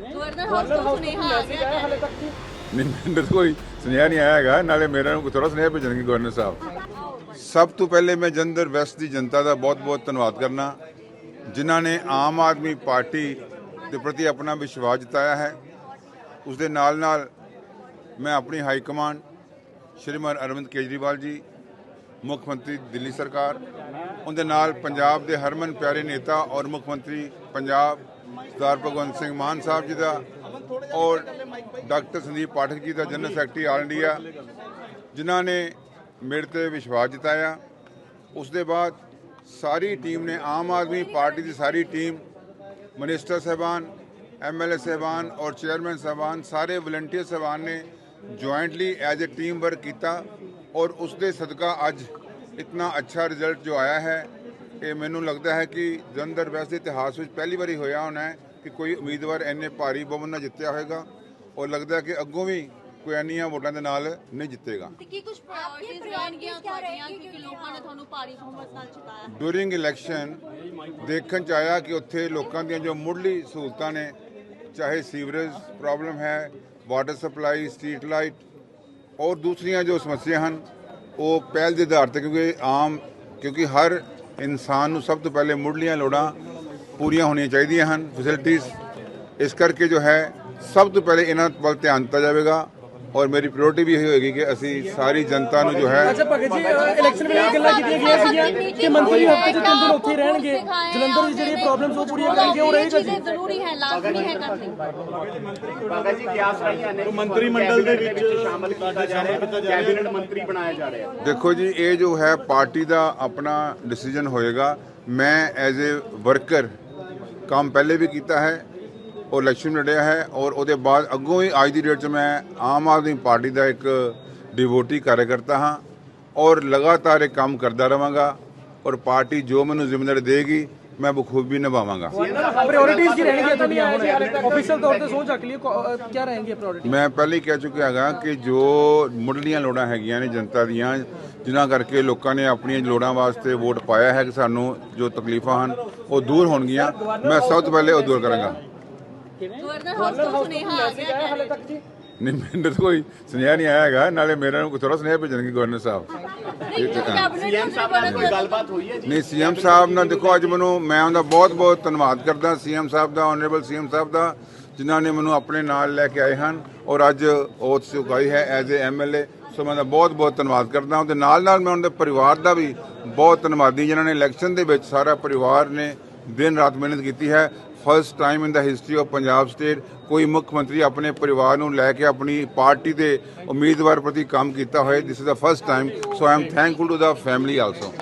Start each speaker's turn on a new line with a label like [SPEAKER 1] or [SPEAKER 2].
[SPEAKER 1] Governor house ਤੋਂ ਸੁਨੇਹਾ ਆ ਗਿਆ ਹੈ।
[SPEAKER 2] ਨਹੀਂ ਮੈਨੂੰ ਤਾਂ ਕੋਈ ਸੁਨੇਹਾ ਨਹੀਂ ਆਇਆ ਹੈਗਾ। ਨਾਲੇ ਮੇਰਾ ਨੂੰ ਥੋੜਾ ਸੁਨੇਹਾ ਭੇਜਣਗੇ ਗਵਰਨਰ ਸਾਹਿਬ। ਸਭ ਤੋਂ ਪਹਿਲੇ ਮੈਂ ਜੰਦਰ ਵੈਸਟ ਦੀ ਜਨਤਾ ਦਾ ਬਹੁਤ-ਬਹੁਤ ਧੰਨਵਾਦ ਕਰਨਾ। ਜਿਨ੍ਹਾਂ ਨੇ ਆਮ ਆਦਮੀ ਪਾਰਟੀ ਦੇ ਪ੍ਰਤੀ ਆਪਣਾ ਵਿਸ਼ਵਾਸ ਜਤਾਇਆ ਹੈ। ਉਸ ਦੇ ਨਾਲ-ਨਾਲ ਮੈਂ ਆਪਣੀ ਹਾਈ ਕਮਾਂਡ ਸ਼੍ਰੀਮਾਨ ਅਰਵਿੰਦ ਕੇਜਰੀਵਾਲ ਜੀ ਮੁੱਖ ਮੰਤਰੀ ਦਿੱਲੀ ਸਰਕਾਰ ਉਹਦੇ ਨਾਲ ਪੰਜਾਬ ਦੇ ਹਰਮਨ ਪਿਆਰੇ ਨੇਤਾ ਔਰ ਮੁੱਖ ਮੰਤਰੀ ਪੰਜਾਬ ਸਰਦਾਰ ਭਗਵੰਤ ਸਿੰਘ ਮਾਨ ਸਾਹਿਬ ਜੀ ਦਾ ਔਰ ਡਾਕਟਰ ਸੰਦੀਪ ਪਾਠਕ ਜੀ ਦਾ ਜਨਰਲ ਸੈਕਟਰੀ ਆਲ ਇੰਡੀਆ, ਜਿਨ੍ਹਾਂ ਨੇ ਮੇਰੇ ਤੇ ਵਿਸ਼ਵਾਸ ਜਤਾਇਆ। ਉਸ ਦੇ ਬਾਅਦ ਸਾਰੀ ਟੀਮ ਨੇ, ਆਮ ਆਦਮੀ ਪਾਰਟੀ ਦੀ ਸਾਰੀ ਟੀਮ, ਮਿਨਿਸਟਰ ਸਾਹਿਬਾਨ ਐਮਐਲਏ ਸਾਹਿਬਾਨ ਔਰ ਚੇਅਰਮੈਨ ਸਾਹਿਬਾਨ, ਸਾਰੇ ਵਲੰਟੀਅਰ ਸਾਹਿਬਾਨ ਨੇ jointly as a team work ਕੀਤਾ ਔਰ ਉਸ ਦੇ ਸਦਕਾ ਅੱਜ ਇਤਨਾ ਅੱਛਾ ਰਿਜ਼ਲਟ ਜੋ ਆਇਆ ਹੈ ਇਹ ਮੈਨੂੰ ਲੱਗਦਾ ਹੈ ਕਿ ਜਲੰਧਰ ਵੈਸਟ ਦੇ ਇਤਿਹਾਸ ਵਿੱਚ ਪਹਿਲੀ ਵਾਰੀ ਹੋਇਆ ਹੋਣਾ ਹੈ ਕਿ ਕੋਈ ਉਮੀਦਵਾਰ ਇੰਨੇ ਭਾਰੀ ਬਹੁਮਤ ਨਾਲ ਜਿੱਤਿਆ ਹੋਵੇਗਾ ਔਰ ਲੱਗਦਾ ਹੈ ਕਿ ਅੱਗੋਂ ਵੀ ਕੋਈ ਇੰਨੀਆਂ ਵੋਟਾਂ ਦੇ ਨਾਲ ਨਹੀਂ ਜਿੱਤੇਗਾ
[SPEAKER 1] ਤੇ ਕੀ ਕੁਝ ਪ੍ਰਾਇੋਰਟੀਜ਼ ਰਹਿਣਗੀਆਂ ਤੁਹਾਡੀਆਂ ਕਿਉਂਕਿ ਲੋਕਾਂ ਨੇ ਤੁਹਾਨੂੰ ਭਾਰੀ ਬਹੁਮਤ ਨਾਲ ਜਿਤਾਇਆ ਹੈ
[SPEAKER 2] ਡੂਰਿੰਗ ਇਲੈਕਸ਼ਨ ਦੇਖਣ ਚ ਆਇਆ ਕਿ ਉੱਥੇ ਲੋਕਾਂ ਦੀਆਂ ਜੋ ਮੁੱਢਲੀ ਸਹੂਲਤਾਂ ਨੇ ਚਾਹੇ ਸੀਵਰੇਜ ਪ੍ਰੋਬਲਮ ਹੈ ਵਾਟਰ ਸਪਲਾਈ ਸਟਰੀਟ ਲਾਈਟ ਔਰ ਦੂਸਰੀਆਂ ਜੋ ਸਮੱਸਿਆ ਹਨ ਉਹ ਪਹਿਲ ਦੇ ਆਧਾਰ ਤੇ ਕਿਉਂਕਿ ਆਮ, ਕਿਉਂਕਿ ਹਰ ਇਨਸਾਨ ਨੂੰ ਸਭ ਤੋਂ ਪਹਿਲੇ ਮੁੱਢਲੀਆਂ ਲੋੜਾਂ ਪੂਰੀਆਂ ਹੋਣੀਆਂ ਚਾਹੀਦੀਆਂ ਹਨ ਫੈਸਿਲਿਟੀਜ਼ ਇਸ ਕਰਕੇ ਜੋ ਹੈ, ਸਭ ਤੋਂ ਪਹਿਲੇ ਇਹਨਾਂ ਵੱਲ ਧਿਆਨ ਦਿੱਤਾ ਜਾਵੇਗਾ। ਔਰ ਮੇਰੀ ਪ੍ਰਾਇੋਰਟੀ ਵੀ ਇਹ ਹੋਏਗੀ ਕਿ ਅਸੀਂ ਸਾਰੀ ਜਨਤਾ ਨੂੰ ਜੋ ਹੈ
[SPEAKER 3] ਅੱਛਾ ਭਗਤ ਜੀ ਇਲੈਕਸ਼ਨ ਵੇਲੇ ਗੱਲਾਂ ਕੀਤੀਆਂ ਗਈਆਂ ਸੀਗੀਆਂ ਕਿ ਮੰਤਰੀ ਹਫ਼ਤੇ 'ਚ ਤਿੰਨ ਦਿਨ ਉੱਥੇ ਰਹਿਣਗੇ। ਜਲੰਧਰ ਦੀ ਜਿਹੜੀਆਂ ਪ੍ਰੋਬਲਮਸ ਉਹ ਪੂਰੀਆਂ ਕਰਨਗੇ ਉਹ ਰਹੇਗਾ ਜੀ।
[SPEAKER 1] ਚੀਜ਼ਾਂ ਜ਼ਰੂਰੀ ਹੈ ਲਾਜ਼ਮੀ ਹੈ ਕਰਨੀ।
[SPEAKER 4] ਭਗਤ ਜੀ ਕਿਆਸ ਰਹੀਆਂ ਨੇ? ਮੰਤਰੀ ਮੰਡਲ ਦੇ ਵਿੱਚ ਸ਼ਾਮਲ ਕੀਤਾ ਜਾ ਰਿਹਾ ਹੈ ਕੈਬਨਿਟ ਮੰਤਰੀ ਬਣਾਇਆ ਜਾ ਰਿਹਾ। ਹੈ
[SPEAKER 2] ਦੇਖੋ ਜੀ ਇਹ ਜੋ ਹੈ ਪਾਰਟੀ ਦਾ ਆਪਣਾ ਡਿਸੀਜਨ ਹੋਏਗਾ। ਮੈਂ ਐਜ਼ ਅ ਵਰਕਰ ਕੰਮ ਪਹਿਲੇ ਵੀ ਕੀਤਾ ਹੈ। ਉਹ ਇਲੈਕਸ਼ਨ ਲੜਿਆ ਹੈ ਔਰ ਉਹਦੇ ਬਾਅਦ ਅੱਗੋਂ ਹੀ ਅੱਜ ਦੀ ਡੇਟ 'ਚ ਮੈਂ ਆਮ ਆਦਮੀ ਪਾਰਟੀ ਦਾ ਇੱਕ ਡਿਵੋਟੀ ਕਾਰਜਕਰਤਾ ਹਾਂ ਔਰ ਲਗਾਤਾਰ ਇਹ ਕੰਮ ਕਰਦਾ ਰਵਾਂਗਾ ਔਰ ਪਾਰਟੀ ਜੋ ਮੈਨੂੰ ਜ਼ਿੰਮੇਵਾਰੀ ਦੇਗੀ ਮੈਂ ਬਖੂਬੀ ਨਿਭਾਵਾਂਗਾ।
[SPEAKER 3] ਪ੍ਰਾਇੋਰਟੀਜ਼ ਕੀ ਰਹਿਣਗੀਆਂ ਤੁਹਾਡੀਆਂ? ਹੁਣ ਆਫੀਸ਼ੀਅਲ ਤੌਰ ਤੇ ਸੋਚ ਚੱਕ ਲਈ ਕੀ ਰਹਿਣਗੀਆਂ ਪ੍ਰਾਇੋਰਟੀ
[SPEAKER 2] ਮੈਂ ਪਹਿਲੇ ਹੀ ਕਹਿ ਚੁੱਕਿਆ ਹੈਗਾ ਕਿ ਜੋ ਮੁੱਢਲੀਆਂ ਲੋੜਾਂ ਹੈਗੀਆਂ ਨੇ ਜਨਤਾ ਦੀਆਂ ਜਿਨ੍ਹਾਂ ਕਰਕੇ ਲੋਕਾਂ ਨੇ ਆਪਣੀਆਂ ਲੋੜਾਂ ਵਾਸਤੇ ਵੋਟ ਪਾਇਆ ਹੈ ਕਿ ਸਾਨੂੰ ਜੋ ਤਕਲੀਫਾਂ ਹਨ ਉਹ ਦੂਰ ਹੋਣਗੀਆਂ। ਮੈਂ ਸਭ ਤੋਂ ਪਹਿਲੇ ਉਹ ਦੂਰ ਕਰਾਂਗਾ।
[SPEAKER 1] ਗਵਰਨਰ ਹਾਊਸ ਤੋਂ ਸੁਨੇਹਾ ਆ ਗਿਆ ਹੈ
[SPEAKER 2] ਨਹੀਂ ਮੈਨੂੰ ਤਾਂ ਕੋਈ ਸੁਨੇਹਾ ਨਹੀਂ ਆਇਆ ਹੈਗਾ ਨਾਲੇ ਮੇਰਾ ਨੂੰ ਥੋੜਾ ਸੁਨੇਹਾ ਭੇਜਣਗੇ ਗਵਰਨਰ ਸਾਹਿਬ।
[SPEAKER 1] ਨਹੀਂ ਕੈਬਨਿਟ
[SPEAKER 4] ਸੀਐਮ ਸਾਹਿਬ ਨਾਲ ਕੋਈ ਗੱਲਬਾਤ ਹੋਈ ਹੈ ਜੀ?
[SPEAKER 2] ਨਹੀਂ ਸੀਐਮ ਸਾਹਿਬ ਨਾਲ ਦੇਖੋ ਅੱਜ ਮੈਨੂੰ ਮੈਂ ਉਹਦਾ ਬਹੁਤ ਬਹੁਤ ਧੰਨਵਾਦ ਕਰਦਾ ਸੀਐਮ ਸਾਹਿਬ ਦਾ ਆਨਰੇਬਲ ਸੀਐਮ ਸਾਹਿਬ ਦਾ ਜਿਨ੍ਹਾਂ ਨੇ ਮੈਨੂੰ ਆਪਣੇ ਨਾਲ ਲੈ ਕੇ ਆਏ ਹਨ ਔਰ ਅੱਜ ਓਥ ਚੁਕਾਈ ਹੈ ਐਜ਼ ਅ ਐਮਐਲਏ ਸੋ ਮੈਂ ਦਾ ਬਹੁਤ ਬਹੁਤ ਧੰਨਵਾਦ ਕਰਦਾ। ਹਾਂ ਤੇ ਨਾਲ ਨਾਲ ਮੈਂ ਉਹਨਾਂ ਦੇ ਪਰਿਵਾਰ ਦਾ ਵੀ ਬਹੁਤ ਧੰਨਵਾਦੀ ਜਿਨ੍ਹਾਂ ਨੇ ਇਲੈਕਸ਼ਨ ਦੇ ਵਿੱਚ ਸਾਰਾ ਪਰਿਵਾਰ ਨੇ ਦਿਨ ਰਾਤ ਮਿਹਨਤ ਕੀਤੀ ਹੈ। First time in the history of Punjab state ਕੋਈ ਮੁੱਖ ਮੰਤਰੀ ਆਪਣੇ ਪਰਿਵਾਰ ਨੂੰ ਲੈ ਕੇ ਆਪਣੀ ਪਾਰਟੀ ਦੇ ਉਮੀਦਵਾਰ ਪ੍ਰਤੀ ਕੰਮ ਕੀਤਾ ਹੋਏ this is the first time so I am thankful to the family also